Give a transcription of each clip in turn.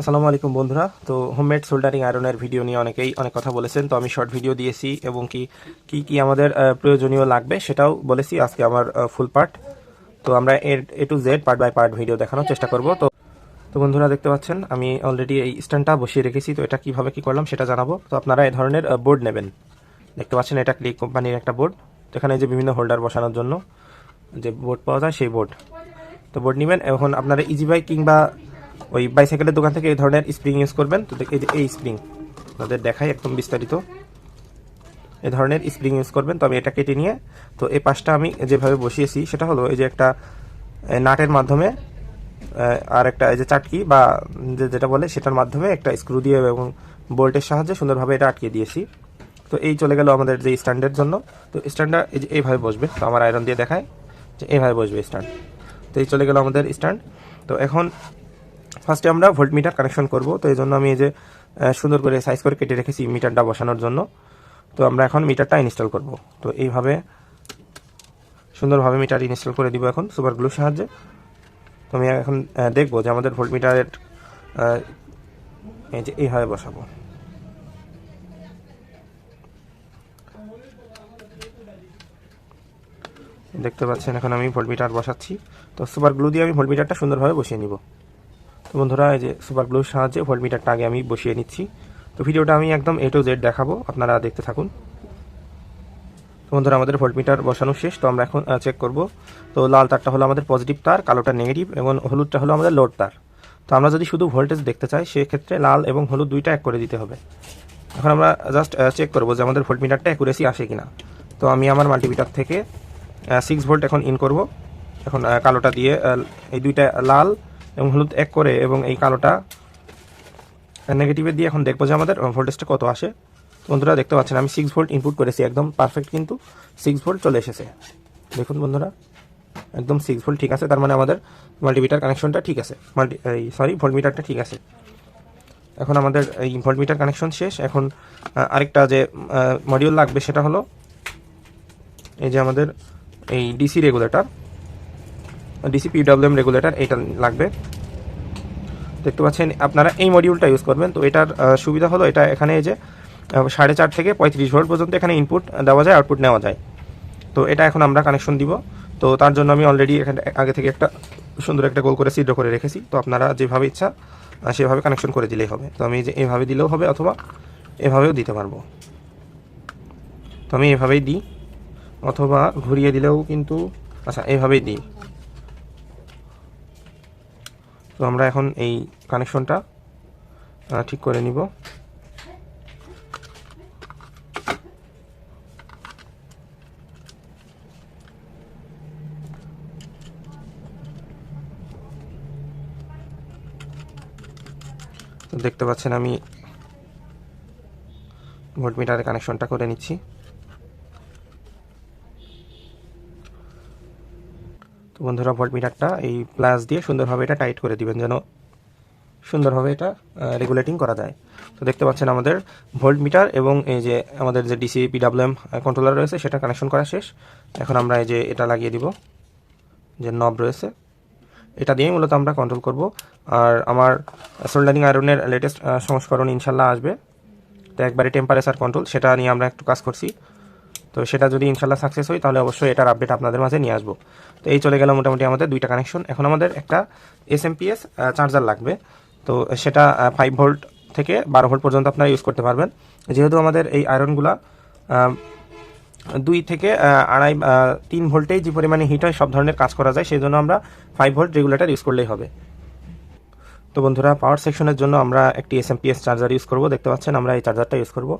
আসসালামু আলাইকুম বন্ধুরা। তো হোমমেড সোল্ডারিং আয়রনের ভিডিও নিয়ে অনেকেই অনেক কথা বলেছেন। তো আমি শর্ট ভিডিও দিয়েছি এবং কি কি কি আমাদের প্রয়োজনীয় লাগবে সেটাও বলেছি আজকে আমার ফুল পার্ট তো আমরা এর A to Z part by part video দেখানোর চেষ্টা করব। তো তো বন্ধুরা দেখতে পাচ্ছেন, আমি অলরেডি এই স্ট্যান্ডটা বসিয়ে রেখেছি। তো এটা কীভাবে কি করলাম সেটা জানাব। তো আপনারা এই ধরনের বোর্ড নেবেন। দেখতে পাচ্ছেন এটা ক্লিক কোম্পানির একটা বোর্ড তো এখানে যে বিভিন্ন হোল্ডার বসানোর জন্য যে বোর্ড পাওয়া যায় সেই বোর্ড তো বোর্ড নেবেন এখন আপনারা ইজি বাইক কিংবা ওই বাইসাইকেলের দোকান থেকে এই ধরনের স্প্রিং ইউজ করবেন। তো এই যে এই স্প্রিং আপনাদের দেখাই একদম বিস্তারিত। এই ধরনের স্প্রিং ইউজ করবেন। তো আমি এটা কেটে নিয়ে, তো এই পাশটা আমি যেভাবে বসিয়েছি, সেটা হলো এই যে একটা নাটের মাধ্যমে আর একটা এই যে চাটকি বা যেটা বলে, সেটার মাধ্যমে একটা স্ক্রু দিয়ে এবং বোল্টের সাহায্যে সুন্দরভাবে এটা আটকে দিয়েছি। তো এই চলে গেল আমাদের যে স্ট্যান্ডের জন্য। তো স্ট্যান্ডটা এই যে এইভাবে বসবে। তো আমার আয়রন দিয়ে দেখায় যে এইভাবে বসবে স্ট্যান্ড তো এই চলে গেল আমাদের স্ট্যান্ড তো এখন ফার্স্টে আমরা ভোল্ট মিটার কানেকশন করব, তো এই জন্য আমি এই যে সুন্দর করে সাইজ করে কেটে রেখেছি মিটারটা বসানোর জন্য। তো আমরা এখন মিটারটা ইনস্টল করব। তো এইভাবে সুন্দরভাবে মিটার ইনস্টল করে দিব এখন সুপার গ্লুর সাহায্যে। তো আমি এখন দেখব যে আমাদের ভোল্ট মিটারের এই যে এইভাবে বসাবো। দেখতে পাচ্ছেন এখন আমি ভোল্ট মিটার বসাচ্ছি। তো সুপার গ্লু দিয়ে আমি ভোল্ট মিটারটা সুন্দরভাবে বসিয়ে নিব। তো বন্ধুরা, এই যে সুপার গ্লুর সাহায্যে ভোল্ট মিটারটা আগে আমি বসিয়ে নিচ্ছি। তো ভিডিওটা আমি একদম এ টু জেড দেখাবো, আপনারা দেখতে থাকুন। তো বন্ধুরা, আমাদের ভোল্ট মিটার বসানো শেষ, তো আমরা এখন চেক করব। তো লাল তারটা হলো আমাদের পজিটিভ তার, কালোটা নেগেটিভ এবং হলুদটা হলো আমাদের লোড তার। তো আমরা যদি শুধু ভোল্টেজ দেখতে চাই, সেক্ষেত্রে লাল এবং হলুদ দুইটা এক করে দিতে হবে। এখন আমরা জাস্ট চেক করব যে আমাদের ভোল্ট মিটারটা অ্যাকুরেসি আসে কিনা। তো আমি আমার মাল্টিমিটার থেকে সিক্স ভোল্ট এখন ইন করব। এখন কালোটা দিয়ে এই দুইটা লাল এবং হলুদ এক করে এবং এই কালোটা নেগেটিভে দিয়ে এখন দেখব যে আমাদের ভোল্টেজটা কত আসে। বন্ধুরা, দেখতে পাচ্ছেন, আমি সিক্স ভোল্ট ইনপুট করেছি, একদম পারফেক্ট কিন্তু সিক্স ভোল্ট চলে এসেছে। দেখুন বন্ধুরা, একদম সিক্স ভোল্ট ঠিক আছে, তার মানে আমাদের মাল্টিমিটার কানেকশনটা ঠিক আছে। মাল্টি এই সরি ভোল্টমিটারটা ঠিক আছে। এখন আমাদের এই ভোল্টমিটার কানেকশন শেষ। এখন আরেকটা যে মডিউল লাগবে সেটা হলো এই যে আমাদের এই DC regulator DC PWM regulator এটা লাগবে। দেখতে পাচ্ছেন, আপনারা এই মডিউলটা ইউজ করবেন। তো এটার সুবিধা হলো এটা এখানে যে সাড়ে চার থেকে পঁয়ত্রিশ ভোল্ট পর্যন্ত এখানে ইনপুট দেওয়া যায় আউটপুট নেওয়া যায়। তো এটা এখন আমরা কানেকশন দিব। তো তার জন্য আমি অলরেডি এখানে আগে থেকে একটা সুন্দর একটা গোল করে সিদ্ধ করে রেখেছি। তো আপনারা যেভাবে ইচ্ছা সেভাবে কানেকশন করে দিলেই হবে। তো আমি যে এভাবে দিলেও হবে অথবা এভাবেও দিতে পারব। তো আমি এভাবেই দিই। অথবা ঘুরিয়ে দিলেও কিন্তু আচ্ছা এভাবেই দিই। তো আমরা এখন এই কানেকশনটা ঠিক করে নিব। দেখতে পাচ্ছেন আমি ভোল্টমিটারের কানেকশনটা করে নিচ্ছি। তো বন্ধুরা ভোল্টমিটারটা এই প্লাস দিয়ে সুন্দরভাবে এটা টাইট করে দিবেন যেন সুন্দরভাবে এটা রেগুলেটিং করা যায়। তো দেখতে পাচ্ছেন আমাদের ভোল্ট মিটার এবং এই যে আমাদের যে ডিসি পিডাব্লিউএম কন্ট্রোলার রয়েছে, সেটা কানেকশন করা শেষ। এখন আমরা এই যে এটা লাগিয়ে দিব, যে নব রয়েছে। এটা দিয়েই মূলত আমরা কন্ট্রোল করব। আর আমার সোল্ডারিং আয়রনের লেটেস্ট সংস্করণ ইনশাল্লাহ আসবে। তো একবারে টেম্পারেচার কন্ট্রোল সেটা নিয়ে আমরা একটু কাজ করছি। তো সেটা যদি ইনশাল্লাহ সাকসেস হয়, তাহলে অবশ্যই এটার আপডেট আপনাদের মাঝে নিয়ে আসব। তো এই চলে গেল মোটামুটি আমাদের দুইটা কানেকশন এখন আমাদের একটা এস এম পিএস চার্জার লাগবে। তো সেটা ফাইভ ভোল্ট থেকে বারো ভোল্ট পর্যন্ত আপনারা ইউজ করতে পারবেন। যেহেতু আমাদের এই আয়রনগুলা দুই থেকে আড়াই তিন ভোল্টেই যে পরিমাণে হিট হয়, সব ধরনের কাজ করা যায়, সেই জন্য আমরা ফাইভ ভোল্ট রেগুলেটর ইউজ করলেই হবে। তো বন্ধুরা পাওয়ার সেকশনের জন্য আমরা একটি S M PS charger use করব। দেখতে পাচ্ছেন, আমরা এই চার্জারটা ইউজ করব।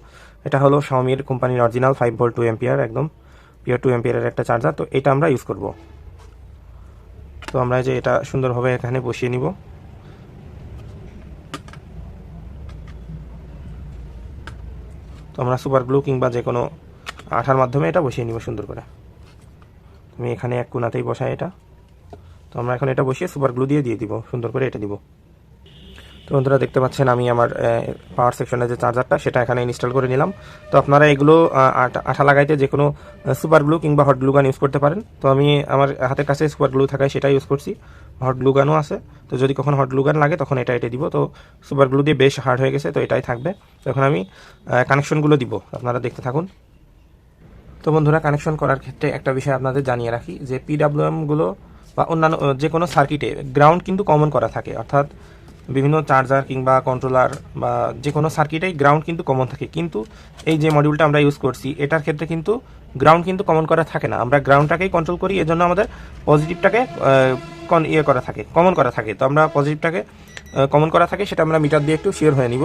এটা হলো শাওমির কোম্পানির original five volt two ampere একদম। পিওর টু এম্পিয়ারের একটা চার্জার তো এটা আমরা ইউজ করব। তো আমরা যে এটা সুন্দরভাবে এখানে বসিয়ে নিব। তো আমরা সুপার গ্লু কিংবা যে কোনো আঠার মাধ্যমে এটা বসিয়ে নিব সুন্দর করে। আমি এখানে এক কোনাতেই বসাই এটা। তো আমরা এখন এটা বসিয়ে সুপার গ্লু দিয়ে দিয়ে দিব, সুন্দর করে এটা দিব। তো বন্ধুরা দেখতে পাচ্ছেন আমি আমার পাওয়ার সেকশনের যে চার্জারটা সেটা এখানে ইনস্টল করে নিলাম। তো আপনারা এগুলো আঠা- লাগাইতে যে কোনো সুপার গ্লু কিংবা হট গ্লু গান ইউজ করতে পারেন। তো আমি আমার হাতের কাছে সুপার গ্লু থাকায় সেটা ইউজ করছি। হট গ্লু গানও আছে। তো যদি কখন হট গ্লু গান লাগে, তখন এটা এটা দিব। তো সুপার গ্লু দিয়ে বেশ হার্ড হয়ে গেছে, তো এটাই থাকবে। তো এখন আমি কানেকশনগুলো দিব। আপনারা দেখতে থাকুন। তো বন্ধুরা কানেকশন করার ক্ষেত্রে একটা বিষয় আপনাদের জানিয়ে রাখি যে পিডাব্লিউএমগুলো বা অন্যান্য যে কোনো সার্কিটে গ্রাউন্ড কিন্তু কমন করা থাকে। অর্থাৎ বিভিন্ন চার্জার কিংবা কন্ট্রোলার বা যে কোনো সার্কিটেই গ্রাউন্ড কিন্তু কমন থাকে। কিন্তু এই যে মডিউলটা আমরা ইউজ করছি, এটার ক্ষেত্রে কিন্তু গ্রাউন্ড কিন্তু কমন করা থাকে না। আমরা গ্রাউন্ডটাকেই কন্ট্রোল করি, এজন্য আমাদের পজিটিভটাকে কন ইয়ে করা থাকে কমন করা থাকে। তো আমরা পজিটিভটাকে কমন করা থাকে, সেটা আমরা মিটার দিয়ে একটু শিওর হয়ে নিব।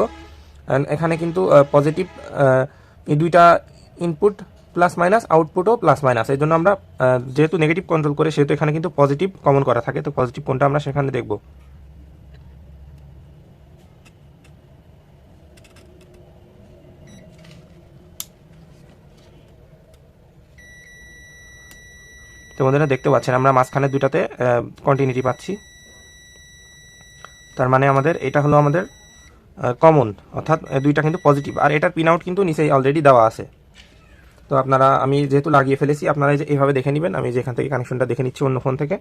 এখানে কিন্তু পজিটিভ এই দুইটা ইনপুট প্লাস মাইনাস আউটপুটও প্লাস মাইনাস এই জন্য আমরা যেহেতু নেগেটিভ কন্ট্রোল করে, সেহেতু এখানে কিন্তু পজিটিভ কমন করা থাকে। তো পজিটিভ কোনটা আমরা সেখানে দেখব। তো বন্ধুরা দেখতে পাচ্ছেন, আমরা মাঝখানে দুটাতে কন্টিনিউটি পাচ্ছি। তার মানে আমাদের এটা হলো আমাদের কমন অর্থাৎ দুইটা কিন্তু পজিটিভ আর এটার পিন আউট কিন্তু নিচেই অলরেডি দেওয়া আছে। তো আপনারা, আমি যেহেতু লাগিয়ে ফেলেছি, আপনারা যে এইভাবে দেখে নেবেন, আমি যেখান থেকে কানেকশনটা দেখে নিচ্ছি অন্য ফোন থেকে।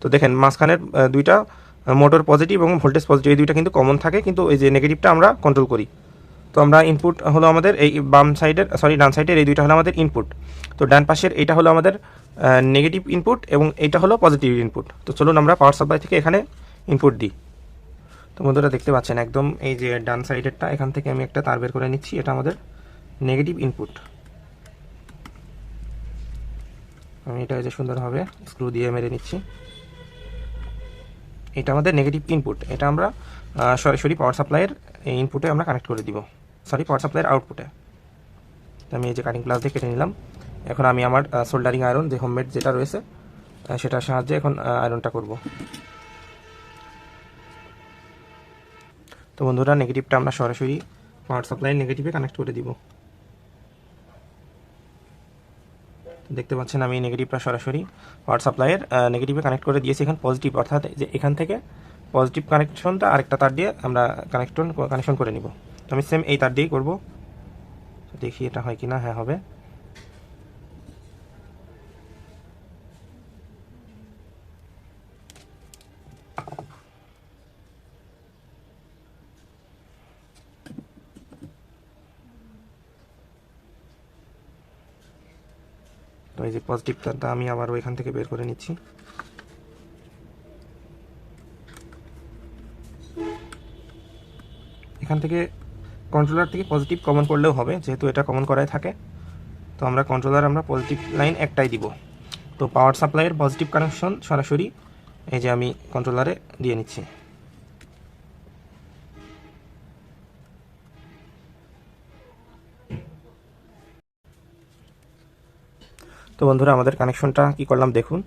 তো দেখেন, মাঝখানের দুইটা মোটর পজিটিভ এবং ভোল্টেজ পজিটিভ এই দুইটা কিন্তু কমন থাকে, কিন্তু এই যে নেগেটিভটা আমরা কন্ট্রোল করি। তো আমরা ইনপুট হলো আমাদের এই বাম সাইডের সরি ডান সাইডের এই দুইটা হলো আমাদের ইনপুট তো ডান পাশের, এইটা হলো আমাদের নেগেটিভ ইনপুট এবং এইটা হলো পজিটিভ ইনপুট তো চলুন আমরা পাওয়ার সাপ্লাই থেকে এখানে ইনপুট দিই। তো বন্ধুরা দেখতে পাচ্ছেন একদম এই যে ডান সাইডেরটা এখান থেকে আমি একটা তার বের করে নিচ্ছি, এটা আমাদের নেগেটিভ ইনপুট আমি এটা যে সুন্দরভাবে স্ক্রু দিয়ে মেরে নিচ্ছি। এটা আমাদের নেগেটিভ ইনপুট এটা আমরা সরাসরি পাওয়ার সাপ্লাইয়ের এই ইনপুটে আমরা কানেক্ট করে দিব। সরি পাওয়ার সাপ্লাইয়ের আউটপুটে তো আমি এই যে কাটিং প্লাস দিয়ে কেটে নিলাম। এখন আমি আমার সোল্ডারিং আয়রন যে হোমমেড যেটা রয়েছে সেটার সাহায্যে এখন আয়রনটা করব। তো বন্ধুরা নেগেটিভটা আমরা সরাসরি পাওয়ার সাপ্লাই নেগেটিভে কানেক্ট করে দিব। দেখতে পাচ্ছেন আমি নেগেটিভটা সরাসরি পাওয়ার সাপ্লাইয়ের নেগেটিভে কানেক্ট করে দিয়েছি এখন পজিটিভ অর্থাৎ যে এখান থেকে পজিটিভ কানেকশনটা আরেকটা তার দিয়ে আমরা কানেকশন কানেকশন করে নিব। তো আমি সেম এই তার দিয়েই করব। দেখি এটা হয় কি না হ্যাঁ হবে। তো এই যে পজিটিভ তারটা আমি আবার ওইখান থেকে বের করে নিচ্ছি। এখান থেকে কন্ট্রোলার থেকে পজিটিভ কমন করলেও হবে, যেহেতু এটা কমন করাই থাকে। তো আমরা কন্ট্রোলার আমরা পজিটিভ লাইন একটাই দিব। তো পাওয়ার সাপ্লাইয়ের পজিটিভ কানেকশন সরাসরি এই যে আমি কন্ট্রোলারে দিয়ে নিচ্ছি। তো বন্ধুরা, আমাদের কানেকশনটা কি করলাম দেখুন।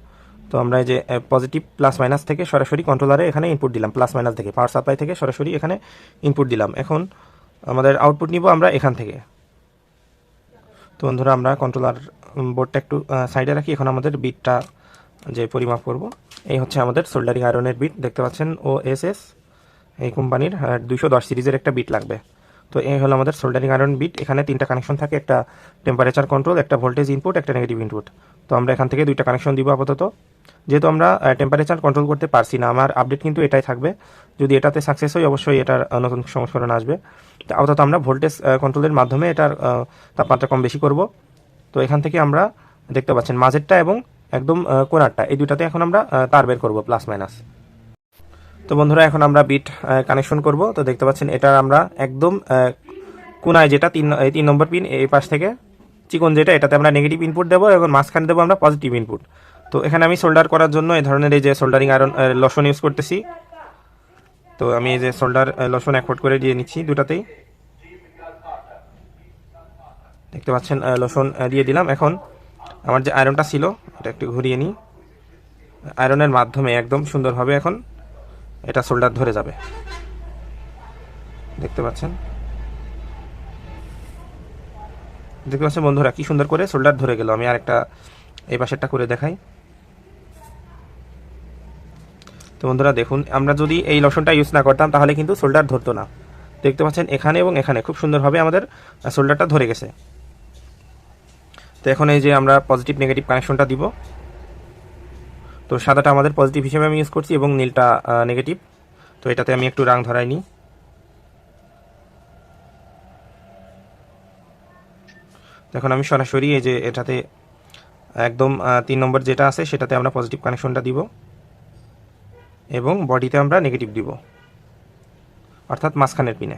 তো আমরা এই যে পজিটিভ প্লাস মাইনাস থেকে সরাসরি কন্ট্রোলারে এখানে ইনপুট দিলাম প্লাস মাইনাস থেকে পাওয়ার সাপ্লাই থেকে সরাসরি এখানে ইনপুট দিলাম। এখন আমাদের আউটপুট নিব আমরা এখান থেকে। তো বন্ধুরা, আমরা কন্ট্রোলার বোর্ডটা একটু সাইডে রাখি। এখন আমাদের বিটটা যে পরিমাপ করব, এই হচ্ছে আমাদের সোল্ডারিং আয়রনের বিট দেখতে পাচ্ছেন ও এস এস এই কোম্পানির দুশো দশ সিরিজের একটা বিট লাগবে। তো এই হলো আমাদের সোল্ডারিং আয়রন বিট এখানে তিনটা কানেকশন থাকে, একটা টেম্পারেচার কন্ট্রোল একটা ভোল্টেজ ইনপুট একটা নেগেটিভ ইনপুট তো আমরা এখান থেকে দুইটা কানেকশন দিব আপাতত। যেহেতু আমরা টেম্পারেচার কন্ট্রোল করতে পারছি না, আমার আপডেট কিন্তু এটাই থাকবে। যদি এটাতে সাকসেস হয়, অবশ্যই এটার নতুন সংস্করণ আসবে। তো আপাতত আমরা ভোল্টেজ কন্ট্রোলের মাধ্যমে এটার তাপমাত্রা কম বেশি করব। তো এখান থেকে আমরা দেখতে পাচ্ছেন, মাঝেরটা এবং একদম কোনারটা এই দুটাতে এখন আমরা তার বের করব প্লাস মাইনাস তো বন্ধুরা, এখন আমরা বিট কানেকশন করব। তো দেখতে পাচ্ছেন, এটার আমরা একদম কোনায় যেটা তিন তিন নম্বর পিন এই পাশ থেকে, চিকন যেটা, এটাতে আমরা নেগেটিভ ইনপুট দেবো এবং মাঝখানে দেবো আমরা পজিটিভ ইনপুট তো এখানে আমি সোল্ডার করার জন্য এই ধরনের এই যে সোল্ডারিং আয়রন লসন ইউজ করতেছি। তো আমি এই যে সোল্ডার লসন অ্যাকোর্ড করে দিয়ে নিচ্ছি দুটাতেই। দেখতে পাচ্ছেন লসন দিয়ে দিলাম। এখন আমার যে আয়রনটা ছিল, এটা একটু ঘুরিয়ে নিই। আয়রনের মাধ্যমে, একদম সুন্দরভাবে এখন এটা সোল্ডার ধরে যাবে। দেখতে পাচ্ছেন? দেখতে পাচ্ছেন বন্ধুরা, কি সুন্দর করে সোল্ডার ধরে গেল। আমি আর একটা এই পাশেরটা করে দেখাই। তো বন্ধুরা, দেখুন, আমরা যদি এই লসনটা ইউজ না করতাম, তাহলে কিন্তু সোল্ডার ধরতো না। দেখতে পাচ্ছেন, এখানে এবং এখানে খুব সুন্দরভাবে আমাদের সোল্ডারটা ধরে গেছে। তো এখন এই যে আমরা পজিটিভ নেগেটিভ কানেকশনটা দিব। তো সাদাটা আমাদের পজিটিভ হিসেবে আমি ইউজ করছি এবং নীলটা নেগেটিভ তো এটাতে আমি একটু রাং ধরাই নিই। এখন আমি সরাসরি এই যে এটাতে একদম তিন নম্বর যেটা আছে, সেটাতে আমরা পজিটিভ কানেকশনটা দিব এবং বডিতে আমরা নেগেটিভ দিব। অর্থাৎ মাঝখানের পিনে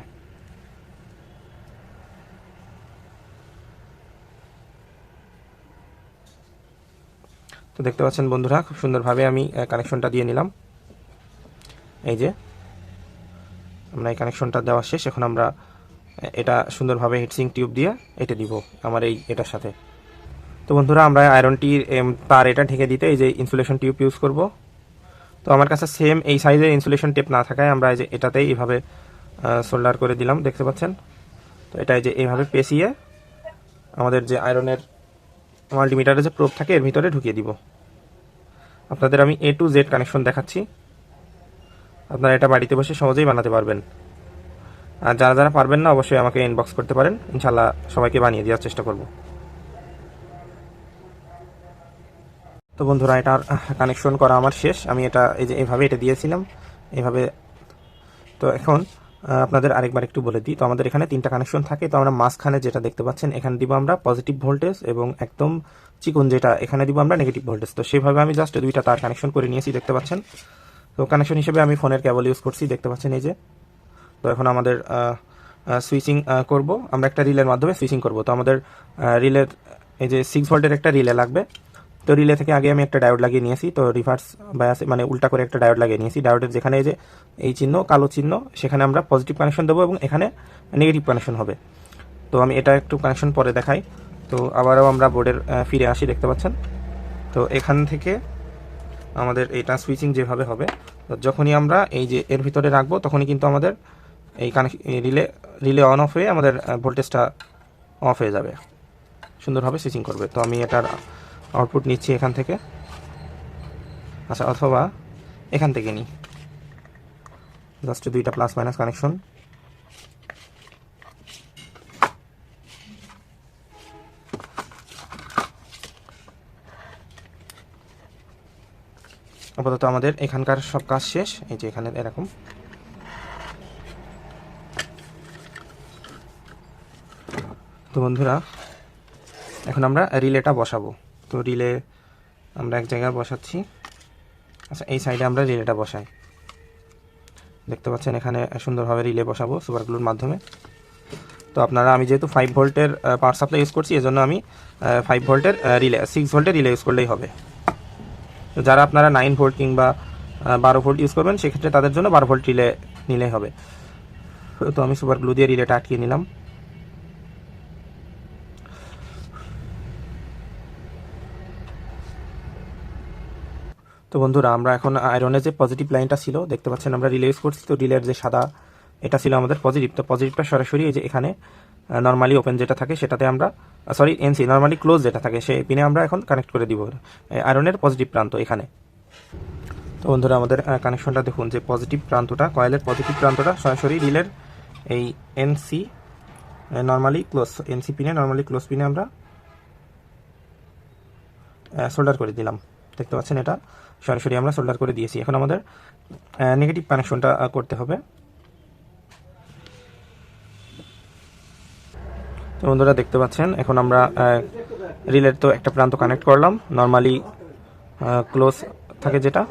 তো দেখতে পাচ্ছেন বন্ধুরা, খুব সুন্দরভাবে আমি কানেকশনটা দিয়ে নিলাম। এই যে, আমরা এই কানেকশনটা দেওয়া শেষ। এখন আমরা এটা সুন্দরভাবে হিটসিং টিউব দিয়ে এটা দিব আমার এই এটার সাথে। তো বন্ধুরা, আমরা আয়রনটির তার এটা ঢেকে দিতে এই যে ইনসুলেশন টিউব ইউজ করব। তো আমার কাছে সেম এই সাইজের ইনসুলেশন টেপ না থাকায় আমরা এই যে এটাতেই এইভাবে সোল্ডার করে দিলাম, দেখতে পাচ্ছেন? তো এটা এই যে এইভাবে পেঁচিয়ে আমাদের যে আয়রনের মাল্টিমিটারের যে প্রোব থাকে, এর ভিতরে ঢুকিয়ে দিব। আপনাদের আমি এ টু জেড কানেকশন দেখাচ্ছি। আপনারা এটা বাড়িতে বসে সহজেই বানাতে পারবেন। আর যারা যারা পারবেন না, অবশ্যই আমাকে ইনবক্স করতে পারেন। ইনশাল্লাহ সবাইকে বানিয়ে দেওয়ার চেষ্টা করব। তো বন্ধুরা, এটার কানেকশন করা আমার শেষ। আমি এটা, এই যে এইভাবে এটা দিয়েছিলাম এইভাবে তো এখন আপনাদের আরেকবার একটু বলে দিই। তো আমাদের এখানে তিনটা কানেকশন থাকে। তো আমরা মাঝখানে যেটা দেখতে পাচ্ছেন, এখানে দিব আমরা পজিটিভ ভোল্টেজ এবং একদম চিকন যেটা, এখানে দিব আমরা নেগেটিভ ভোল্টেজ তো সেভাবে আমি জাস্ট দুইটা তার কানেকশন করে নিয়েছি, দেখতে পাচ্ছেন? তো কানেকশন হিসেবে আমি ফোনের কেবল ইউজ করছি, দেখতে পাচ্ছেন এই যে। তো এখন আমাদের সুইচিং করব। আমরা একটা রিলের মাধ্যমে সুইচিং করব। তো আমাদের রিলের, এই যে সিক্স ভোল্টের একটা রিলে লাগবে। তো রিলে থেকে আগে আমি একটা ডায়োড লাগিয়ে নিয়েছি, তো রিভার্স বায়াসে মানে উল্টা করে একটা ডায়োড লাগিয়ে নিয়েছি। ডায়োডের যেখানে যে এই চিহ্ন, কালো চিহ্ন, সেখানে আমরা পজিটিভ কানেকশন দেবো এবং এখানে নেগেটিভ কানেকশন হবে। তো আমি এটা একটু কানেকশন পরে দেখাই। তো আবারও আমরা বোর্ডের ফিরে আসি, দেখতে পাচ্ছেন? তো এখান থেকে আমাদের এটা সুইচিং যেভাবে হবে, তো যখনই আমরা এই যে এর ভিতরে রাখব, তখনই কিন্তু আমাদের এই কানেক রিলে রিলে অন অফ হয়ে আমাদের ভোল্টেজটা অফ হয়ে যাবে। সুন্দরভাবে সুইচিং করবে। তো আমি এটার আউটপুট নিচ্ছি এখান থেকে। আচ্ছা অথবা এখান থেকে নিই জাস্ট দুইটা প্লাস মাইনাস কানেকশন আপাতত আমাদের এখানকার সব কাজ শেষ। এই যে এখানে এরকম। তো বন্ধুরা, এখন আমরা রিলেটা বসাবো। তো রিলে আমরা এক জায়গায় বসাচ্ছি। আচ্ছা এই সাইডে আমরা রিলেটা বসাই। দেখতে পাচ্ছেন, এখানে সুন্দরভাবে রিলে বসাবো সুপারগ্লুর মাধ্যমে। তো আপনারা, আমি যেহেতু ফাইভ ভোল্টের পাওয়ার সাপ্লাই ইউজ করছি, এজন্য আমি ফাইভ ভোল্টের রিলে সিক্স ভোল্টের রিলে ইউজ করলেই হবে। তো যারা আপনারা নাইন ভোল্ট কিংবা বারো ভোল্ট ইউজ করবেন, সেক্ষেত্রে তাদের জন্য বারো ভোল্ট রিলে নিলেই হবে। তো আমি সুপার গ্লু দিয়ে রিলেটা আটকিয়ে নিলাম। তো বন্ধুরা, আমরা এখন আয়রনের যে পজিটিভ লাইনটা ছিল, দেখতে পাচ্ছেন আমরা রিলে ইউজ করছি, তো রিলের যে সাদা, এটা ছিল আমাদের পজিটিভ তো পজিটিভটা সরাসরি এই যে এখানে নর্মালি ওপেন যেটা থাকে, সেটাতে আমরা সরি এনসি নর্মালি ক্লোজ যেটা থাকে, সেই পিনে আমরা এখন কানেক্ট করে দিব আয়রনের পজিটিভ প্রান্ত এখানে। তো বন্ধুরা, আমাদের কানেকশনটা দেখুন, যে পজিটিভ প্রান্তটা কয়েলের পজিটিভ প্রান্তটা সরাসরি রিলের এই এনসি নর্মালি ক্লোজ এনসি পিনে নর্মালি ক্লোজ পিনে আমরা সোল্ডার করে দিলাম। দেখতে পাচ্ছেন এটা? সরাসরি আমরা সোল্ডার করে দিয়েছি। এখন আমাদের নেগেটিভ কানেকশনটা করতে হবে। তো বন্ধুরা দেখতে পাচ্ছেন, এখন আমরা রিলের তো একটা প্রান্ত কানেক্ট করলাম। নর্মালি ক্লোজ থাকে যেটা।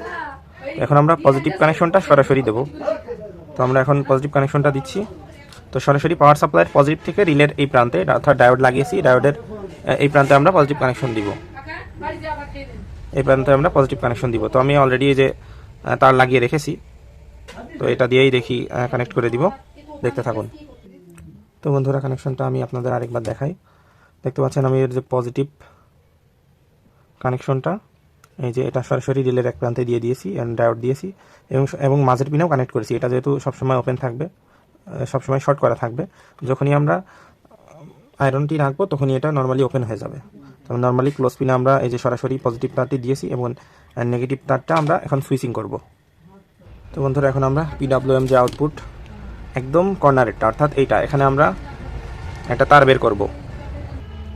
এখন আমরা পজিটিভ কানেকশনটা সরাসরি দেব। তো আমরা এখন পজিটিভ কানেকশনটা দিচ্ছি। তো সরাসরি পাওয়ার সাপ্লাইয়ের পজিটিভ থেকে রিলের এই প্রান্তে, অর্থাৎ ডায়োড লাগিয়েছি। ডায়োডের এই প্রান্তে আমরা পজিটিভ কানেকশন দিব। এই প্রান্তে আমরা পজিটিভ কানেকশন দিব। তো আমি অলরেডি যে তার লাগিয়ে রেখেছি। তো এটা দিয়েই দেখি কানেক্ট করে দিব। দেখতে থাকুন। তো বন্ধুরা কানেকশনটা আমি আপনাদের আরেকবার দেখাই। দেখতে পাচ্ছেন আমি এর যে পজিটিভ কানেকশনটা এই যে এটা সরাসরি রিলের এক প্রান্তে দিয়ে দিয়েছি ডায়োড দিয়েছি এবং এবং মাঝের পিনেও কানেক্ট করেছি। এটা যেহেতু সবসময় ওপেন থাকবে সবসময় শর্ট করা থাকবে, যখনই আমরা আয়রনটি রাখব, তখনই এটা নর্মালি ওপেন হয়ে যাবে। তো নর্মালি ক্লোজ পিনে আমরা এই যে সরাসরি পজিটিভ তারটি দিয়েছি এবং নেগেটিভ তারটা আমরা এখন সুইচিং করব। তো বন্ধুরা, এখন আমরা পিডাব্লিউএম যে আউটপুট একদম কর্নারেরটা অর্থাৎ এইটা, এখানে আমরা একটা তার বের করব।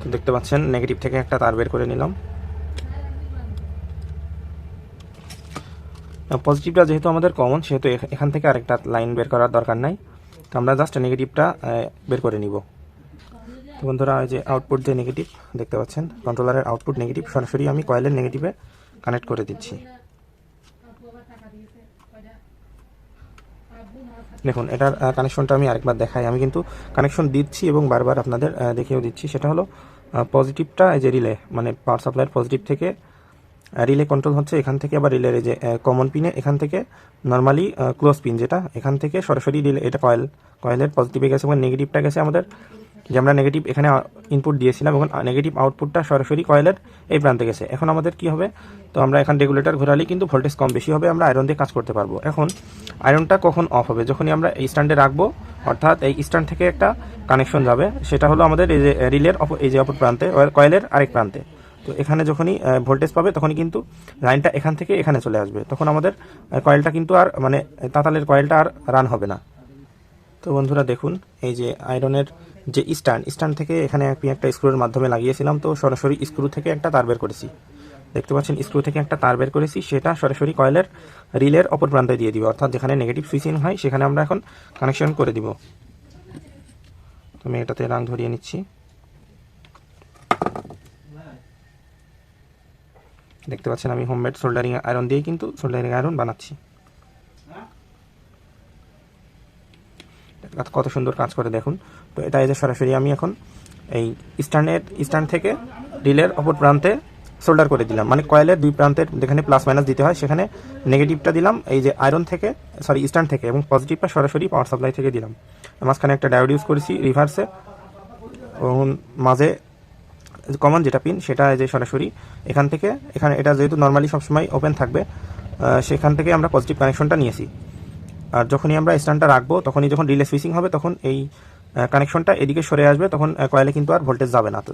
তো দেখতে পাচ্ছেন নেগেটিভ থেকে একটা তার বের করে নিলাম। পজিটিভটা যেহেতু আমাদের কমন সেহেতু এখ- এখান থেকে আরেকটা লাইন বের করার দরকার নাই। তো আমরা জাস্ট নেগেটিভটা বের করে নিব। তো বন্ধুরা, এই যে আউটপুট যে নেগেটিভ দেখতে পাচ্ছেন কন্ট্রোলারের আউটপুট নেগেটিভ সরাসরি আমি কয়েলের নেগেটিভে কানেক্ট করে দিচ্ছি। দেখুন, এটার কানেকশনটা আমি আরেকবার দেখাই। আমি কিন্তু কানেকশন দিচ্ছি এবং বারবার আপনাদের দেখিয়েও দিচ্ছি। সেটা হলো পজিটিভটা এই যে রিলে মানে পাওয়ার সাপ্লাইয়ের পজিটিভ থেকে রিলে কন্ট্রোল হচ্ছে এখান থেকে, আবার রিলের যে কমন পিনে এখান থেকে নর্মালি ক্লোজ পিন যেটা, এখান থেকে সরাসরি রিলে এটা কয়েল কয়েলের পজিটিভে গেছে এবং নেগেটিভটা গেছে আমাদের যে আমরা নেগেটিভ এখানে ইনপুট দিয়েছিলাম এবং নেগেটিভ আউটপুটটা সরাসরি কয়েলের এই প্রান্তে গেছে। এখন আমাদের কি হবে? তো আমরা এখন রেগুলেটর ঘোরালেই কিন্তু ভোল্টেজ কম বেশি হবে, আমরা আয়রন দিয়ে কাজ করতে পারব। এখন আয়রনটা কখন অফ হবে? যখনই আমরা এই স্ট্যান্ডে রাখব, অর্থাৎ এই স্ট্যান্ড থেকে একটা কানেকশন যাবে, সেটা হলো আমাদের এই যে রিলের এই যে অপর প্রান্তে কয়েলের আরেক প্রান্তে। তো এখানে যখনই ভোল্টেজ পাবে, তখনই কিন্তু লাইনটা এখান থেকে এখানে চলে আসবে। তখন আমাদের কয়েলটা কিন্তু আর মানে তাতালের কয়েলটা আর রান হবে না। তো বন্ধুরা দেখুন, এই যে আয়রনের যে স্ট্যান্ড স্ট্যান্ড থেকে এখানে আমি একটা স্ক্রুর মাধ্যমে লাগিয়েছিলাম, তো সরাসরি স্ক্রু থেকে একটা তার বের করেছি। দেখতে পাচ্ছেন স্ক্রু থেকে একটা তার বের করেছি, সেটা সরাসরি কয়েলের রিলের অপর প্রান্তে দিয়ে দিব। অর্থাৎ যেখানে নেগেটিভ সুইচিং হয়, সেখানে আমরা এখন কানেকশন করে দিব। তো আমি এটাতে রাং ধরিয়ে নিচ্ছি। দেখতে পাচ্ছেন, আমি হোমমেড সোল্ডারিং আয়রন দিয়ে কিন্তু সোল্ডারিং আয়রন বানাচ্ছি। কত সুন্দর কাজ করে দেখুন। তো এটা এই যে সরাসরি আমি এখন এই স্ট্যান্ডের স্ট্যান্ড থেকে রিলের অপর প্রান্তে সোল্ডার করে দিলাম। মানে কয়েলের দুই প্রান্তের যেখানে প্লাস মাইনাস দিতে হয়, সেখানে নেগেটিভটা দিলাম, এই যে আয়রন থেকে সরি স্ট্যান্ড থেকে, এবং পজিটিভটা সরাসরি পাওয়ার সাপ্লাই থেকে দিলাম। মাঝখানে একটা ডায়োড ইউজ করেছি রিভার্সে এবং মাঝে কমন যেটা পিন সেটা যে সরাসরি এখান থেকে, এখানে এটা যেহেতু নর্মালি সবসময় ওপেন থাকবে সেখান থেকে আমরা পজিটিভ কানেকশনটা নিয়েছি। আর যখনই আমরা স্ট্যান্ডটা রাখব, তখনই যখন রিলে সুইচিং হবে, তখন এই কানেকশনটা এদিকে সরে আসবে, তখন কয়েলে কিন্তু আর ভোল্টেজ যাবে না তো।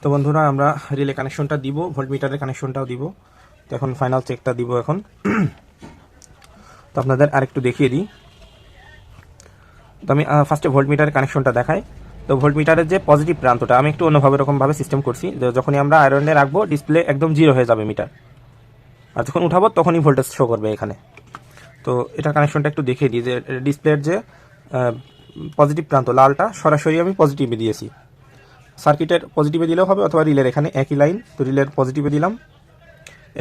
তো বন্ধুরা, আমরা রিলে কানেকশনটা দিব ভোল্টমিটারের কানেকশনটাও দিব। তো এখন ফাইনাল চেকটা দিব এখন। তো আপনাদের আরেকটু দেখিয়ে দিই। তো আমি ফার্স্টে ভোল্টমিটারের কানেকশনটা দেখাই। তো ভোল্টমিটারের যে পজিটিভ প্রান্তটা, আমি একটু অন্যভাবে রকমভাবে সিস্টেম করছি। যখনই আমরা আয়রনে রাখব ডিসপ্লে একদম জিরো হয়ে যাবে মিটার আর যখন উঠাবো, তখনই ভোল্টেজ শো করবে এখানে। তো এটা কানেকশনটা একটু দেখিয়ে দিই যে ডিসপ্লের যে পজিটিভ প্রান্ত লালটা সরাসরি আমি পজিটিভে দিয়েছি। সার্কিটের পজিটিভে দিলেও হবে অথবা রিলের এখানে একই লাইন তো রিলের পজিটিভে দিলাম।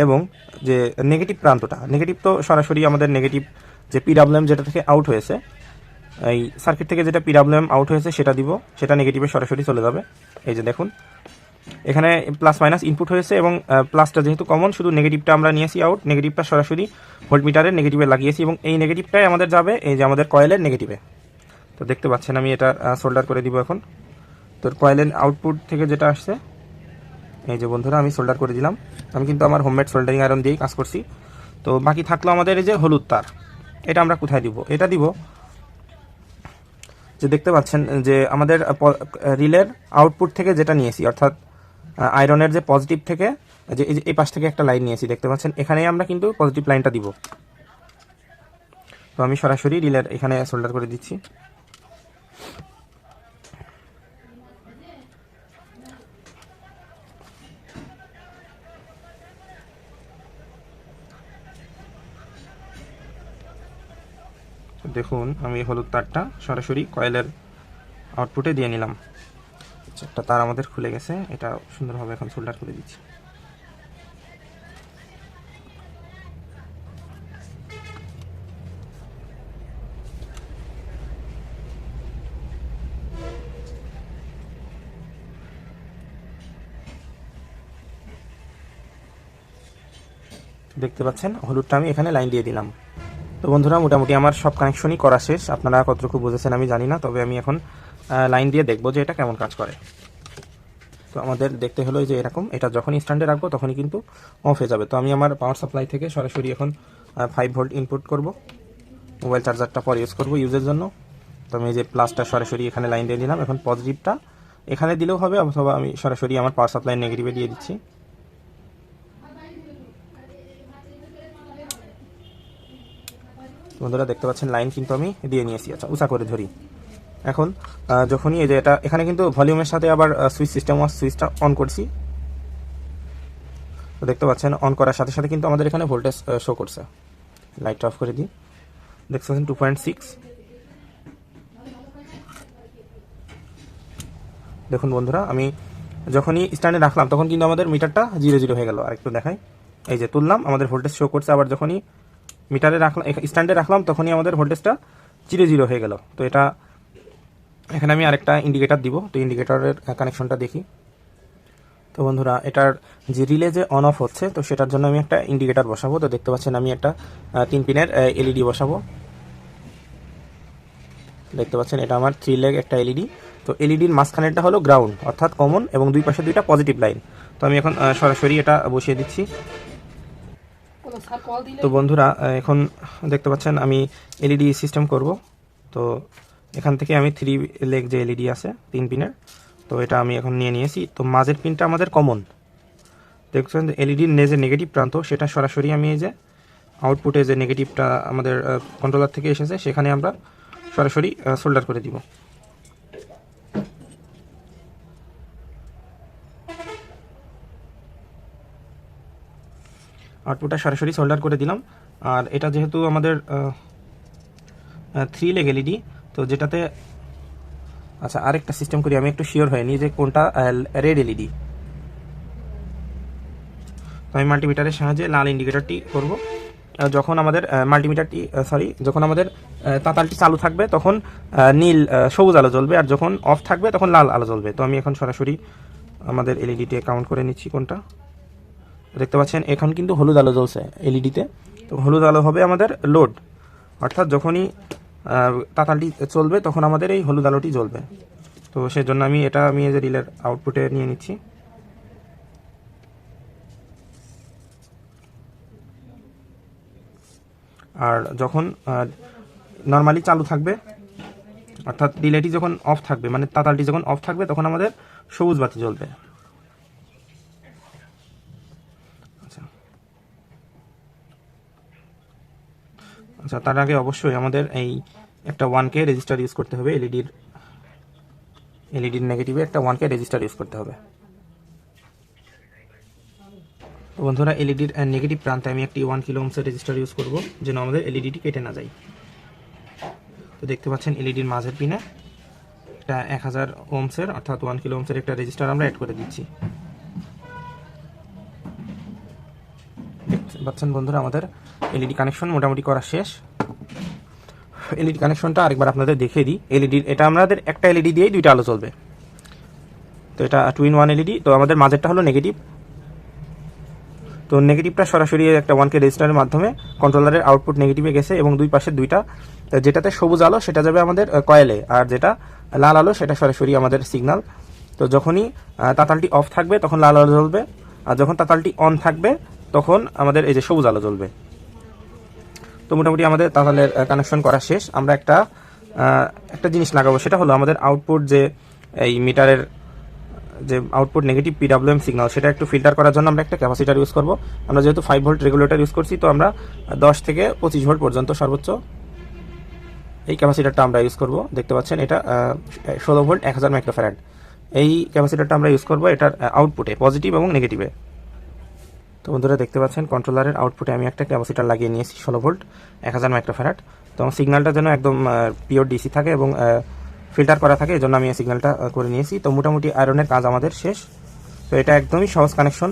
এবং যে নেগেটিভ প্রান্তটা নেগেটিভ তো সরাসরি আমাদের নেগেটিভ যে পিডাব্লিউএম যেটা থেকে আউট হয়েছে, এই সার্কিট থেকে যেটা পিডাব্লিউএম আউট হয়েছে সেটা দিব, সেটা নেগেটিভে সরাসরি চলে যাবে। এই যে দেখুন, এখানে প্লাস মাইনাস ইনপুট হয়েছে এবং প্লাসটা যেহেতু কমন শুধু নেগেটিভটা আমরা নিয়েছি আউট নেগেটিভটা সরাসরি ভোল্টমিটারের নেগেটিভে লাগিয়েছি এবং এই নেগেটিভটাই আমাদের যাবে, এই যে আমাদের কয়েলের নেগেটিভে তো দেখতে পাচ্ছেন, আমি এটা সোল্ডার করে দিব এখন। তো কয়েলের আউটপুট থেকে যেটা আসছে, এই যে বন্ধুরা, আমি সোল্ডার করে দিলাম। আমি কিন্তু আমার হোমমেড সোল্ডারিং আয়রন দিয়েই কাজ করছি। তো বাকি থাকল আমাদের এই যে হলুদ তার। এটা আমরা কোথায় দিব? এটা দিব যে দেখতে পাচ্ছেন, যে আমাদের রিলের আউটপুট থেকে যেটা নিয়েছি, অর্থাৎ আয়রনের যে পজিটিভ থেকে, যে এই যে এই পাশ থেকে একটা লাইন নিয়েছি, দেখতে পাচ্ছেন? এখানেই আমরা কিন্তু পজিটিভ লাইনটা দিব। তো আমি সরাসরি রিলের এখানে সোল্ডার করে দিচ্ছি। দেখুন, আমি হলুদ তারটা সরাসরি কয়েলের আউটপুটে দিয়ে নিলাম। একটা তার আমাদের খুলে গেছে, এটা সুন্দরভাবে এখন সোল্ডার করে দিচ্ছি। দেখতে পাচ্ছেন, হলুদটা আমি এখানে লাইন দিয়ে দিলাম। তো বন্ধুরা, মোটামুটি আমার সব কানেকশনই করা শেষ। আপনারা কতটুকু বুঝেছেন আমি জানি না, তবে আমি এখন লাইন দিয়ে দেখব যে এটা কেমন কাজ করে। তো আমাদের দেখতে হলো যে এরকম, এটা যখনই স্ট্যান্ডে রাখব, তখনই কিন্তু অফ হয়ে যাবে। তো আমি আমার পাওয়ার সাপ্লাই থেকে সরাসরি এখন ফাইভ ভোল্ট ইনপুট করব। মোবাইল চার্জারটা পর ইউজ করব ইউজের জন্য। তো আমি যে প্লাসটা সরাসরি এখানে লাইন দিয়ে দিলাম। এখন পজিটিভটা এখানে দিলেও হবে, অথবা আমি সরাসরি আমার পাওয়ার সাপ্লাই নেগেটিভে দিয়ে দিচ্ছি। বন্ধুরা দেখতে পাচ্ছেন, লাইন কিন্তু আমি দিয়ে নিয়েছি। আচ্ছা উঁচা করে ধরি। এখন যখনই এই যে এটা, এখানে কিন্তু ভলিউমের সাথে আবার সুইচ সিস্টেম সুইচটা অন করছি। তো দেখতে পাচ্ছেন অন করার সাথে সাথে কিন্তু আমাদের এখানে ভোল্টেজ শো করছে। লাইটটা অফ করে দিই। দেখতে পাচ্ছেন টু পয়েন্ট সিক্স দেখুন বন্ধুরা, আমি যখনই স্ট্যান্ডে রাখলাম, তখন কিন্তু আমাদের মিটারটা জিরো জিরো হয়ে গেল। আর একটু দেখাই। এই যে তুললাম, আমাদের ভোল্টেজ শো করছে, আবার যখনই মিটারে রাখলাম স্ট্যান্ডে রাখলাম, তখনই আমাদের ভোল্টেজটা জিরো জিরো হয়ে গেল। তো এটা, এখানে আমি আরেকটা ইন্ডিকেটার দিব, তো ইন্ডিকেটরের কানেকশনটা দেখি। তো বন্ধুরা, এটার যে রিলে যে অন অফ হচ্ছে, তো সেটার জন্য আমি একটা ইন্ডিকেটার বসাবো। তো দেখতে পাচ্ছেন, আমি একটা তিন পিনের এলইডি বসাবো। দেখতে পাচ্ছেন, এটা আমার থ্রি লেগ একটা এলইডি তো এলইডির মাঝখানেরটা হলো গ্রাউন্ড অর্থাৎ কমন এবং দুই পাশে দুইটা পজিটিভ লাইন তো আমি এখন সরাসরি এটা বসিয়ে দিচ্ছি। তো বন্ধুরা এখন দেখতে পাচ্ছেন, আমি এলইডি সিস্টেম করব। তো এখান থেকে আমি থ্রি লেগ যে এলইডি আছে, তিন পিনের তো এটা আমি এখন নিয়ে নিয়েছি। তো মাঝের পিনটা আমাদের কমন দেখছেন এলইডির নে যে নেগেটিভ প্রান্ত, সেটা সরাসরি আমি এই যে আউটপুটে যে নেগেটিভটা আমাদের কন্ট্রোলার থেকে এসেছে, সেখানে আমরা সরাসরি সোল্ডার করে দিব। আউটপুটটা সরাসরি সোল্ডার করে দিলাম। আর এটা যেহেতু আমাদের থ্রি লেগ এলইডি তো যেটাতে আচ্ছা আরেকটা সিস্টেম করি, আমি একটু শিওর হয়নি যে কোনটা রেড এলইডি তো আমি মাল্টিমিটারের সাহায্যে লাল ইন্ডিকেটরটি করব। যখন আমাদের মাল্টিমিটারটি সরি যখন আমাদের তাতালটি চালু থাকবে, তখন নীল সবুজ আলো জ্বলবে, আর যখন অফ থাকবে, তখন লাল আলো জ্বলবে। তো আমি এখন সরাসরি আমাদের এলইডিটি কাউন্ট করে নিচ্ছি কোনটা। দেখতে পাচ্ছেন, এখন কিন্তু হলুদ আলো জ্বলছে এলইডিতে তো। হলুদ আলো হবে আমাদের লোড অর্থাৎ যখনই তাতালটি চলবে, তখন আমাদের এই হলুদ আলোটি জ্বলবে। তো সেজন্য আমি এটা, আমি এই যে রিলের আউটপুটে নিয়ে নিচ্ছি। আর যখন নর্মালি চালু থাকবে, অর্থাৎ রিলেটি যখন অফ থাকবে মানে তাতালটি যখন অফ থাকবে, তখন আমাদের সবুজ বাতি জ্বলবে। আচ্ছা তার আগে অবশ্যই আমাদের এই একটা ওয়ান কে রেজিস্টার ইউজ করতে হবে এলইডির এলইডির নেগেটিভে একটা ওয়ান কে রেজিস্টার ইউজ করতে হবে। তো বন্ধুরা এলইডির নেগেটিভ প্রান্তে আমি একটি ওয়ান কিলো ওমসের রেজিস্টার ইউজ করব, যেন আমাদের এলইডিটি কেটে না যায়। তো দেখতে পাচ্ছেন এলইডির মাঝের পিনে একটা এক হাজার ওমসের অর্থাৎ ওয়ান কিলো ওমসের একটা রেজিস্টার আমরা অ্যাড করে দিচ্ছি। দেখতে পাচ্ছেন বন্ধুরা, আমাদের এলইডি কানেকশন মোটামুটি করা শেষ। এলইডি কানেকশনটা আরেকবার আপনাদের দেখিয়ে দিই। এলইডি এটা আমাদের একটা এলইডি দিয়েই দুইটা আলো চলবে তো এটা টু ইন ওয়ান এলইডি তো আমাদের মাঝেরটা হলো নেগেটিভ তো নেগেটিভটা সরাসরি একটা ওয়ান কে রেজিস্টারের মাধ্যমে কন্ট্রোলারের আউটপুট নেগেটিভে গেছে এবং দুই পাশে দুইটা, যেটাতে সবুজ আলো সেটা যাবে আমাদের কয়েলে আর যেটা লাল আলো সেটা সরাসরি আমাদের সিগন্যাল তো যখনই তাতালটি অফ থাকবে তখন লাল আলো জ্বলবে। আর যখন তাতালটি অন থাকবে তখন আমাদের এই যে সবুজ আলো জ্বলবে। তো মোটামুটি আমাদের তাতালের কানেকশন করা শেষ। আমরা একটা একটা জিনিস লাগাবো, সেটা হলো আমাদের আউটপুট যে, এই মিটারের, যে আউটপুট নেগেটিভ পিডাব্লিউএম সিগন্যাল সেটা একটু ফিল্টার করার জন্য আমরা একটা ক্যাপাসিটার ইউজ করব। আমরা যেহেতু ফাইভ ভোল্ট রেগুলেটর ইউজ করছি, তো আমরা দশ থেকে পঁচিশ ভোল্ট পর্যন্ত সর্বোচ্চ এই ক্যাপাসিটারটা আমরা ইউজ করব। দেখতে পাচ্ছেন এটা ষোলো ভোল্ট এক হাজার মাইক্রোফ্যারাড এই ক্যাপাসিটারটা আমরা ইউজ করব এটার আউটপুটে পজিটিভ এবং নেগেটিভে তো বন্ধুরা দেখতে পাচ্ছেন কন্ট্রোলারের আউটপুটে আমি একটা ক্যাপাসিটার লাগিয়ে নিয়েছি, ষোলো ভোল্ট এক হাজার মাইক্রোফ্যারাড তো আমার সিগন্যালটা যেন একদম পিওর ডিসি থাকে এবং ফিল্টার করা থাকে এই জন্য আমি এই সিগন্যালটা করে নিয়েছি। তো মোটামুটি আয়রনের কাজ আমাদের শেষ। তো এটা একদমই সহজ কানেকশন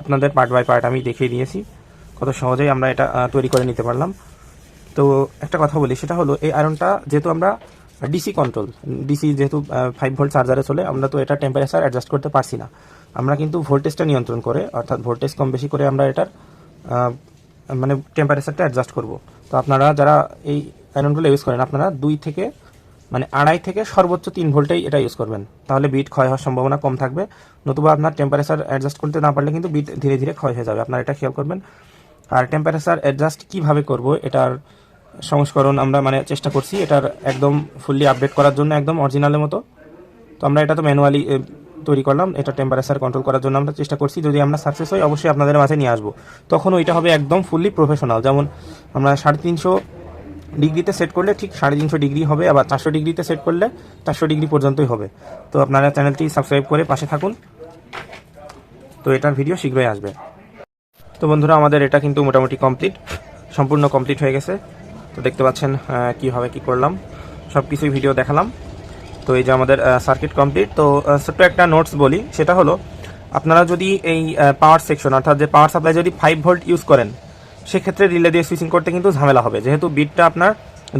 আপনাদের পার্ট বাই পার্ট আমি দেখিয়ে দিয়েছি, কত সহজেই আমরা এটা তৈরি করে নিতে পারলাম। তো একটা কথা বলি, সেটা হলো, এই আয়রনটা যেহেতু আমরা ডিসি কন্ট্রোল ডিসি যেহেতু ফাইভ ভোল্ট চার্জারে চলে, আমরা তো এটা টেম্পারেচার অ্যাডজাস্ট করতে পারছি না। আমরা কিন্তু ভোল্টেজটা নিয়ন্ত্রণ করে, অর্থাৎ ভোল্টেজ কম বেশি করে আমরা এটার মানে টেম্পারেচারটা অ্যাডজাস্ট করব। তো আপনারা যারা এই আয়রনগুলো ইউজ করেন, আপনারা দুই থেকে মানে আড়াই থেকে সর্বোচ্চ তিন ভোল্টেই এটা ইউজ করবেন। তাহলে বিট ক্ষয় হওয়ার সম্ভাবনা কম থাকবে। নতুবা আপনার টেম্পারেচার অ্যাডজাস্ট করতে না পারলে কিন্তু বিট ধীরে ধীরে ক্ষয় হয়ে যাবে। আপনারা এটা খেয়াল করবেন। আর টেম্পারেচার অ্যাডজাস্ট কীভাবে করব, এটার সংস্করণ আমরা মানে চেষ্টা করছি, এটার একদম ফুললি আপডেট করার জন্য, একদম অরিজিনালের মতো। তো আমরা এটা তো ম্যানুয়ালি তৈরি করলাম, এটা টেম্পারেচার কন্ট্রোল করার জন্য আমরা চেষ্টা করছি। যদি আমরা সাকসেস হই অবশ্যই আপনাদের মাঝে নিয়ে আসব। তখন ওইটা হবে একদম ফুললি প্রফেশনাল যেমন আমরা সাড়ে তিনশো ডিগ্রিতে সেট করলে ঠিক সাড়ে তিনশো ডিগ্রি হবে, আবার চারশো ডিগ্রিতে সেট করলে চারশো ডিগ্রি পর্যন্তই হবে। তো আপনারা চ্যানেলটি সাবস্ক্রাইব করে পাশে থাকুন। তো এটার ভিডিও শীঘ্রই আসবে। তো বন্ধুরা, আমাদের এটা কিন্তু মোটামুটি কমপ্লিট সম্পূর্ণ কমপ্লিট হয়ে গেছে। তো দেখতে পাচ্ছেন কীভাবে কি করলাম। সব কিছুই ভিডিও দেখালাম। তো এই যে আমাদের সার্কিট কমপ্লিট তো ছোট্ট একটা নোটস বলি। সেটা হলো, আপনারা যদি এই পাওয়ার সেকশন অর্থাৎ যে পাওয়ার সাপ্লাই যদি ফাইভ ভোল্ট ইউজ করেন, সেক্ষেত্রে রিলে দিয়ে সুইচিং করতে কিন্তু ঝামেলা হবে। যেহেতু বিটটা আপনার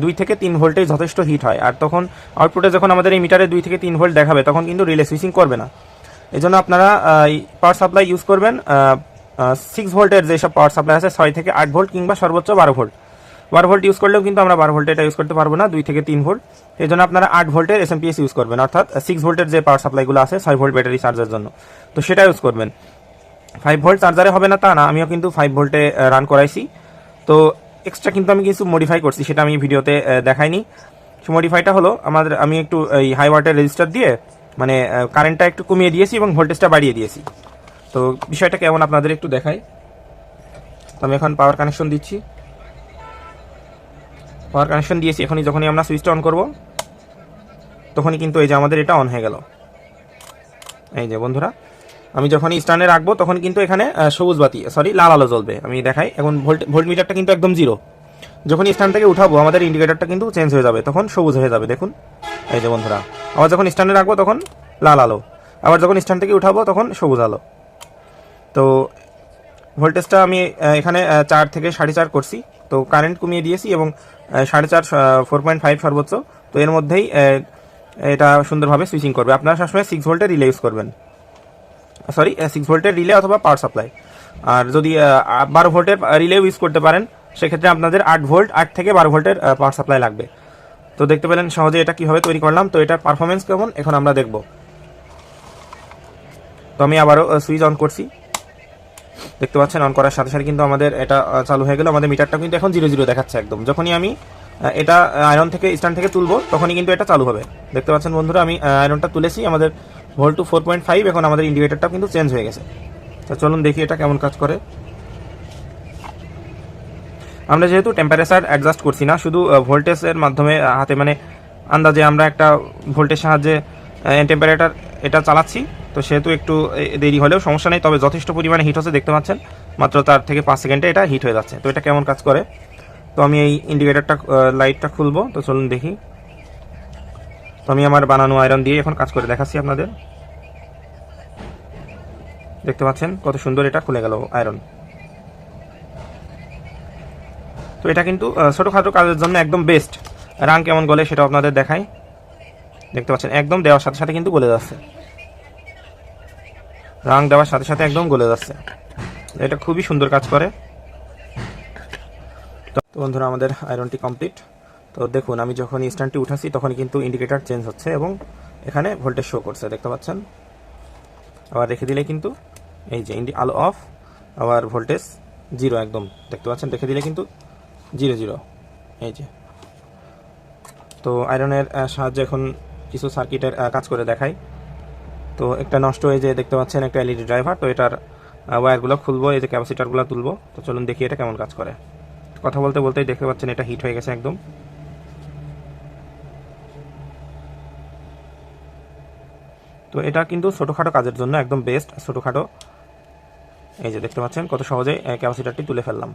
দুই থেকে তিন ভোল্টেই যথেষ্ট হিট হয়, আর তখন আউটপুটে যখন আমাদের এই মিটারে দুই থেকে তিন ভোল্ট দেখাবে, তখন কিন্তু রিলে সুইচিং করবে না। এই জন্য আপনারা পাওয়ার সাপ্লাই ইউজ করবেন সিক্স ভোল্টের যেসব পাওয়ার সাপ্লাই আছে, ছয় থেকে আট ভোল্ট কিংবা সর্বোচ্চ বারো ভোল্ট বারো ভোল্ট ইউজ করলেও কিন্তু আমরা বারো ভোল্ট এটা ইউজ করতে পারব না, দুই থেকে তিন ভোল্ট এই জন্য আপনারা আট ভোল্টের এসএমপিএস ইউজ করবেন, অর্থাৎ সিক্স ভোল্টের যে পাওয়ার সাপ্লাইগুলো আছে, ছয় ভোল্ট ব্যাটারি চার্জের জন্য। তো সেটা ইউজ করবেন। ফাইভ ভোল্ট চার্জারে হবে না তা না, আমিও কিন্তু ফাইভ ভোল্টে রান করাইছি। তো এক্সট্রা কিন্তু আমি কিছু মডিফাই করছি, সেটা আমি ভিডিওতে দেখাইনি। মডিফাইটা হলো আমাদের আমি একটু এই হাই ওয়াটের রেজিস্টার দিয়ে মানে কারেন্টটা একটু কমিয়ে দিয়েছি এবং ভোল্টেজটা বাড়িয়ে দিয়েছি। তো বিষয়টা কেমন আপনাদের একটু দেখাই। তো আমি এখন পাওয়ার কানেকশন দিচ্ছি। পাওয়ার কানেকশন দিয়েছি, এখনই যখনই আমরা সুইচটা অন করব, তখনই কিন্তু এই যে আমাদের এটা অন হয়ে গেল। এই যে বন্ধুরা, আমি যখনই স্ট্যান্ডে রাখব, তখন কিন্তু এখানে সবুজ বাতি সরি লাল আলো জ্বলবে। আমি দেখাই, এখন ভোল্ট ভোল্ট মিটারটা কিন্তু একদম জিরো যখন স্ট্যান্ড থেকে উঠাবো, আমাদের ইন্ডিকেটারটা কিন্তু চেঞ্জ হয়ে যাবে, তখন সবুজ হয়ে যাবে, দেখুন। এই যে বন্ধুরা, আবার যখন স্ট্যান্ডে রাখব, তখন লাল আলো। আবার যখন স্ট্যান্ড থেকে উঠাবো, তখন সবুজ আলো। তো ভোল্টেজটা আমি এখানে চার থেকে সাড়ে চার করছি। তো কারেন্ট কমিয়ে দিয়েছি এবং সাড়ে চার ফোর পয়েন্ট ফাইভ সর্বোচ্চ। তো এর মধ্যেই এটা সুন্দরভাবে সুইচিং করবে। আপনারা সবসময় সিক্স ভোল্টের রিলে ইউজ করবেন। সরি সিক্স ভোল্টের রিলে অথবা পাওয়ার সাপ্লাই আর যদি বারো ভোল্টের রিলে ইউজ করতে পারেন, সেক্ষেত্রে আপনাদের আট ভোল্ট আট থেকে বারো ভোল্টের পাওয়ার সাপ্লাই লাগবে। তো দেখতে পেলেন সহজে এটা কীভাবে তৈরি করলাম। তো এটার পারফরমেন্স কেমন, এখন আমরা দেখব। তো আমি আবারও সুইচ অন করছি। দেখতে পাচ্ছেন অন করার সাথে সাথে কিন্তু আমাদের এটা চালু হয়ে গেল। আমাদের মিটারটা কিন্তু এখন জিরো জিরো দেখাচ্ছে একদম। যখনই আমি এটা আয়রন থেকে স্ট্যান্ড থেকে তুলবো, তখনই কিন্তু এটা চালু হবে। দেখতে পাচ্ছেন বন্ধুরা, আমি আয়রনটা তুলেছি। আমাদের volt two four point five এখন আমাদের ইন্ডিকেটরটা কিন্তু চেঞ্জ হয়ে গেছে। তো চলুন দেখি এটা কেমন কাজ করে। আমরা যেহেতু টেম্পারেচার অ্যাডজাস্ট করছি না, শুধু ভোল্টেজের মাধ্যমে হাতে মানে আন্দাজে আমরা একটা ভোল্টেজ সাহায্যে টেম্পারেচার এটা চালাচ্ছি। তো সেহেতু একটু দেরি হলেও সমস্যা নেই, তবে যথেষ্ট পরিমাণে হিট হচ্ছে, দেখতে পাচ্ছেন। মাত্র চার থেকে পাঁচ সেকেন্ডে এটা হিট হয়ে যাচ্ছে। তো এটা কেমন কাজ করে? তো আমি এই ইন্ডিকেটারটা লাইটটা খুলবো। তো চলুন দেখি। তো আমি আমার বানানো আয়রন দিয়ে এখন কাজ করে দেখাচ্ছি আপনাদের। দেখতে পাচ্ছেন কত সুন্দর এটা খুলে গেল আয়রন তো এটা কিন্তু ছোটোখাটো কাজের জন্য একদম বেস্ট রাং কেমন গলে সেটা আপনাদের দেখাই। দেখতে পাচ্ছেন, একদম দেওয়ার সাথে সাথে কিন্তু গলে যাচ্ছে। রাং দেওয়ার সাথে সাথে একদম গলে যাচ্ছে। এটা খুবই সুন্দর কাজ করে। তো বন্ধুরা, আমাদের আয়রনটি কমপ্লিট তো দেখুন, আমি যখন স্ট্যান্ডটি উঠাছি তখন কিন্তু ইন্ডিকেটর চেঞ্জ হচ্ছে এবং এখানে ভোল্টেজ শো করছে, দেখতে পাচ্ছেন? আবার রেখে দিলে কিন্তু এই যে ইন্ডি আলো অফ আবার ভোল্টেজ জিরো একদম, দেখতে পাচ্ছেন? রেখে দিলে কিন্তু জিরো জিরো এই যে। তো আয়রনের সাহায্যে এখন কিছু সার্কিটের কাজ করে দেখাই। তো একটা নষ্ট হয়ে যে দেখতে পাচ্ছেন, একটা এলইডি ড্রাইভার তো এটার ওয়্যারগুলো খুলবো, এই যে ক্যাপাসিটারগুলো তুলবো, তো চলুন দেখি এটা কেমন কাজ করে। কথা বলতে বলতেই দেখতে পাচ্ছেন এটা হিট হয়ে গেছে একদম। তো এটা কিন্তু ছোটোখাটো কাজের জন্য একদম বেস্ট ছোটোখাটো। এই যে দেখতে পাচ্ছেন, কত সহজে ক্যাপাসিটারটি তুলে ফেললাম।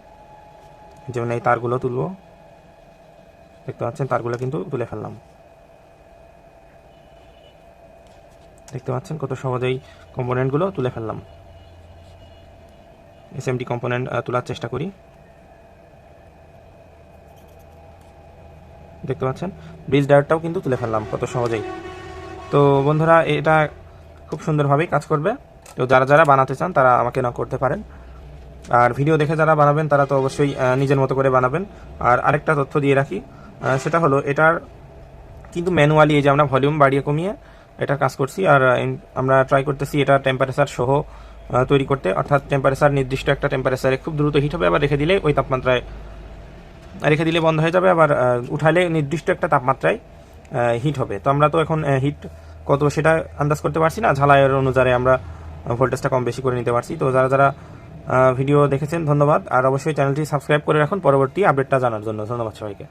যেমন এই তারগুলো তুলবো। দেখতে পাচ্ছেন, তারগুলো কিন্তু তুলে ফেললাম। দেখতে পাচ্ছেন কত সহজেই কম্পোনেন্টগুলো তুলে ফেললাম। এসএমডি কম্পোনেন্ট তোলার চেষ্টা করি। দেখতে পাচ্ছেন? ব্রিজ ডায়ারটাও কিন্তু তুলে ফেললাম কত সহজেই। তো বন্ধুরা, এটা খুব সুন্দরভাবেই কাজ করবে। তো যারা যারা বানাতে চান, তারা আমাকে না করতে পারেন। আর ভিডিও দেখে যারা বানাবেন, তারা তো অবশ্যই নিজের মতো করে বানাবেন। আর আরেকটা তথ্য দিয়ে রাখি সেটা হলো এটার কিন্তু ম্যানুয়ালি এই যে আমরা ভলিউম বাড়িয়ে কমিয়ে এটা কাজ করছি আর আমরা ট্রাই করতেছি এটা টেম্পারেচার সহ তৈরি করতে। অর্থাৎ টেম্পারেচার নির্দিষ্ট একটা টেম্পারেচারে খুব দ্রুত হিট হবে, আবার রেখে দিলে ওই তাপমাত্রায় রেখে দিলে বন্ধ হয়ে যাবে, আবার উঠালে নির্দিষ্ট একটা তাপমাত্রায় হিট হবে। তো আমরা তো এখন হিট কত সেটা আন্দাজ করতে পারছি না। ঝালাইয়ের অনুযায়ী আমরা ভোল্টেজটা কম বেশি করে নিতে পারছি। তো যারা যারা ভিডিও দেখেছেন, ধন্যবাদ। আর অবশ্যই চ্যানেলটি সাবস্ক্রাইব করে রাখুন। পরবর্তী আপডেটটা জানার জন্য ধন্যবাদ সবাইকে।